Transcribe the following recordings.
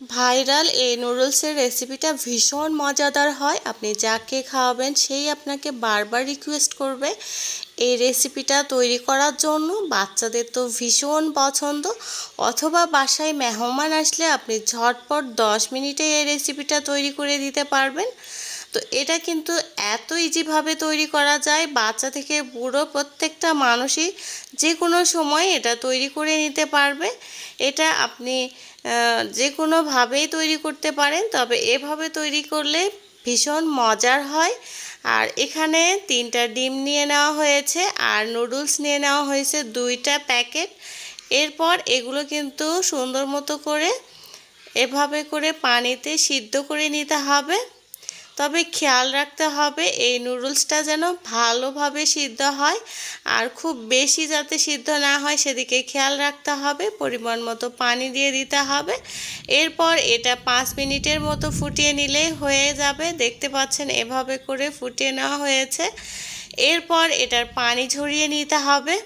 Viral এই নুডলসের রেসিপিটা ভীষণ মজাদার হয়। আপনি যাকে খাওয়াবেন সেই আপনাকে বারবার রিকোয়েস্ট করবে এই রেসিপিটা তৈরি করার জন্য। বাচ্চাদের তো ভীষণ পছন্দ। অথবা বাসায় মেহমান আসলে আপনি ঝটপট দশ মিনিটে এই রেসিপিটা তৈরি করে দিতে পারবেন। তো এটা কিন্তু এত ইজিভাবে তৈরি করা যায়, বাচ্চা থেকে বুড়ো প্রত্যেকটা মানুষই যে কোনো সময় এটা তৈরি করে নিতে পারবে। এটা আপনি যে কোনোভাবেই তৈরি করতে পারেন, তবে এভাবে তৈরি করলে ভীষণ মজার হয়। আর এখানে তিনটা ডিম নিয়ে নেওয়া হয়েছে, আর নুডলস নিয়ে নেওয়া হয়েছে দুইটা প্যাকেট। এরপর এগুলো কিন্তু সুন্দর মতো করে এভাবে করে পানিতে সিদ্ধ করে নিতে হবে। তবে খেয়াল রাখতে হবে এই নুডলসটা যেন ভালোভাবে সিদ্ধ হয় আর খুব বেশি যাতে সিদ্ধ না হয় সেদিকে খেয়াল রাখতে হবে, পরিমাণ মতো পানি দিয়ে দিতে হবে। এরপর এটা পাঁচ মিনিটের মতো ফুটিয়ে নিলেই হয়ে যাবে। দেখতে পাচ্ছেন এভাবে করে ফুটিয়ে নেওয়া হয়েছে। এরপর এটার পানি ঝরিয়ে নিতে হবে।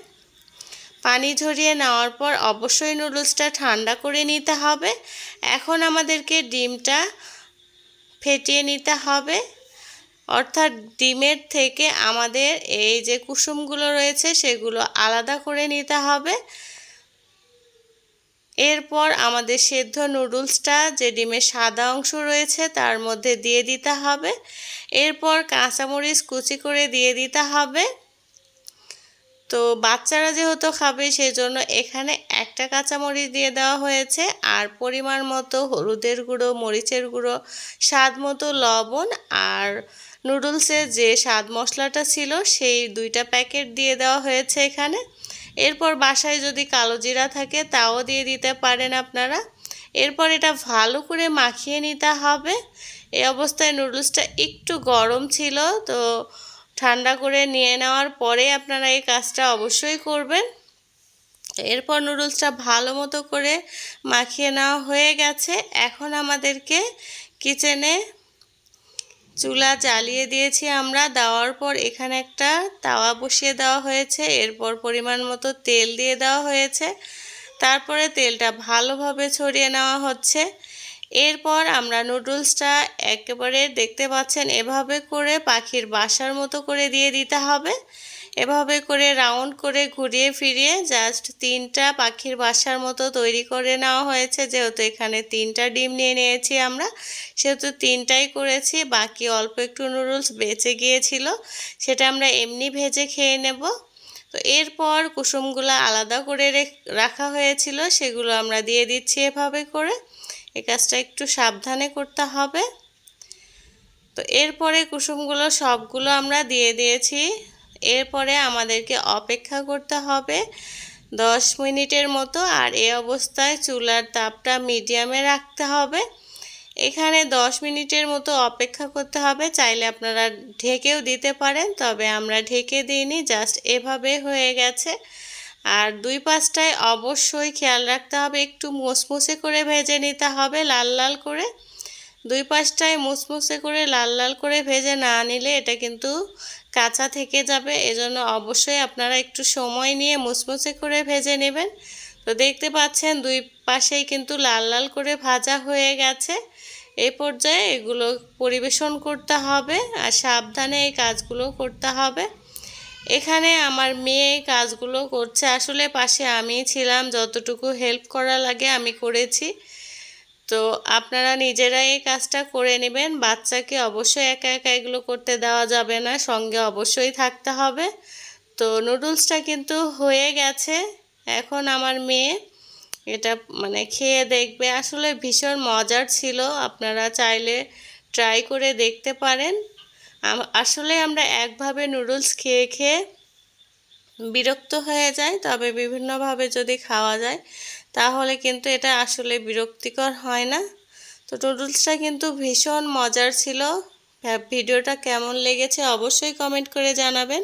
পানি ঝরিয়ে নেওয়ার পর অবশ্যই নুডলসটা ঠান্ডা করে নিতে হবে। এখন আমাদেরকে ডিমটা ফেটিয়ে নিতে হবে। অর্থাৎ ডিমের থেকে আমাদের এই যে কুসুমগুলো রয়েছে, সেগুলো আলাদা করে নিতে হবে। এরপর আমাদের সেদ্ধ নুডলসটা, যে ডিমের সাদা অংশ রয়েছে, তার মধ্যে দিয়ে দিতে হবে। এরপর কাঁচামরিচ কুচি করে দিয়ে দিতে হবে। তো বাচ্চারা যেহেতু খাবে সেই জন্য এখানে একটা কাঁচামরিচ দিয়ে দেওয়া হয়েছে। আর পরিমাণ মতো হলুদের গুঁড়ো, মরিচের গুঁড়ো, স্বাদ মতো লবণ আর নুডলসের যে স্বাদ মশলাটা ছিল, সেই দুইটা প্যাকেট দিয়ে দেওয়া হয়েছে এখানে। এরপর বাসায় যদি কালো জিরা থাকে, তাও দিয়ে দিতে পারেন আপনারা। এরপর এটা ভালো করে মাখিয়ে নিতে হবে। এই অবস্থায় নুডলসটা একটু গরম ছিল, তো ঠান্ডা করে নিয়ে নেওয়ার পরে আপনারা এই কাজটা অবশ্যই করবেন। এরপর নুডলসটা ভালো মতো করে মাখিয়ে নেওয়া হয়ে গেছে। এখন আমাদেরকে কিচেনে চুলা জ্বালিয়ে দিয়েছি আমরা। দেওয়ার পর এখানে একটা তাওয়া বসিয়ে দেওয়া হয়েছে। এরপর পরিমাণ মতো তেল দিয়ে দেওয়া হয়েছে। তারপরে তেলটা ভালোভাবে ছড়িয়ে নেওয়া হচ্ছে। এরপর আমরা নুডলসটা একেবারে দেখতে পাচ্ছেন, এভাবে করে পাখির বাসার মতো করে দিয়ে দিতে হবে। এভাবে করে রাউন্ড করে ঘুরিয়ে ফিরিয়ে জাস্ট তিনটা পাখির বাসার মতো তৈরি করে নেওয়া হয়েছে। যেহেতু এখানে তিনটা ডিম নিয়ে নিয়েছি আমরা, সেহেতু তিনটাই করেছি, বাকি অল্প একটু নুডলস বেঁচে গিয়েছিল, সেটা আমরা এমনি ভেজে খেয়ে নেব। তো এরপর কুসুমগুলো আলাদা করে রাখা হয়েছিল, সেগুলো আমরা দিয়ে দিচ্ছি এভাবে করে। এই কাজটা একটু সাবধানে করতে হবে। তো এরপরে কুসুমগুলো সবগুলো আমরা দিয়ে দিয়েছি। এরপরে আমাদেরকে অপেক্ষা করতে হবে দশ মিনিটের মতো আর এই অবস্থায় চুলার তাপটা মিডিয়ামে রাখতে হবে। এখানে দশ মিনিটের মতো অপেক্ষা করতে হবে। চাইলে আপনারা ঢেকেও দিতে পারেন, তবে আমরা ঢেকে দিইনি, জাস্ট এভাবে হয়ে গেছে। আর দুই পাশটায় অবশ্যই খেয়াল রাখতে হবে, একটু মুসমুসে করে ভেজে নিতে হবে লাল লাল করে। দুই পাশটায় মুসমুসে করে লাল লাল করে ভেজে না নিলে এটা কিন্তু কাঁচা থেকে যাবে, এজন্য অবশ্যই আপনারা একটু সময় নিয়ে মুসমুসে করে ভেজে নেবেন। তো দেখতে পাচ্ছেন দুই পাশেই কিন্তু লাল লাল করে ভাজা হয়ে গেছে। এই পর্যায়ে এগুলো পরিবেশন করতে হবে আর সাবধানে এই কাজগুলো করতে হবে। এখানে আমার মেয়ে কাজগুলো করছে। আসলে পাশে আমি ছিলাম, যতটুকু হেল্প করা লাগে আমি করেছি। তো আপনারা নিজেরাই এই কাজটা করে নেবেন। বাচ্চাকে অবশ্যই একা একা এগুলো করতে দেওয়া যাবে না, সঙ্গে অবশ্যই থাকতে হবে। তো নুডলসটা কিন্তু হয়ে গেছে। এখন আমার মেয়ে এটা মানে খেয়ে দেখবে। আসলে ভীষণ মজার ছিল। আপনারা চাইলে ট্রাই করে দেখতে পারেন। আসলে আমরা একভাবে নুডলস খেয়ে খেয়ে বিরক্ত হয়ে যায় তবে বিভিন্নভাবে যদি খাওয়া যায়, তাহলে কিন্তু এটা আসলে বিরক্তিকর হয় না। তো নুডলসটা কিন্তু ভীষণ মজার ছিল। ভিডিওটা কেমন লেগেছে অবশ্যই কমেন্ট করে জানাবেন।